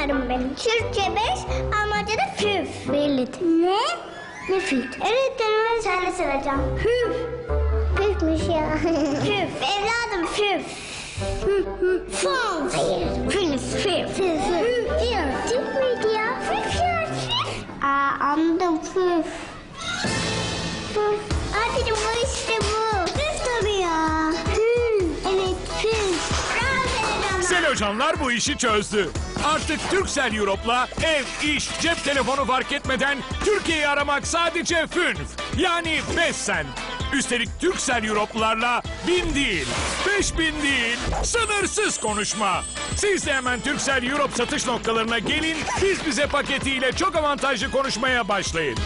anlarım ben. Türkçe beş, Almanca'da fünf. Bellit. Ne? Ne fünf? Evet deneme sen de söyleyeceğim. Fünf. Fünfmüş ya. fünf. Evladım fünf. Fünf. Hayır. Fünf. Fünf diyor. Fünf müydü ya? Fünf ya. Fünf. Aa anladım fünf. Selocanlar bu işi çözdü. Artık Turkcell Europe'la ev, iş, cep telefonu fark etmeden Türkiye'yi aramak sadece fünf. Yani 5 sen. Üstelik Turkcell Europe'larla bin değil, beş bin değil, sınırsız konuşma. Siz de hemen Turkcell Europe satış noktalarına gelin, biz bize paketiyle çok avantajlı konuşmaya başlayın.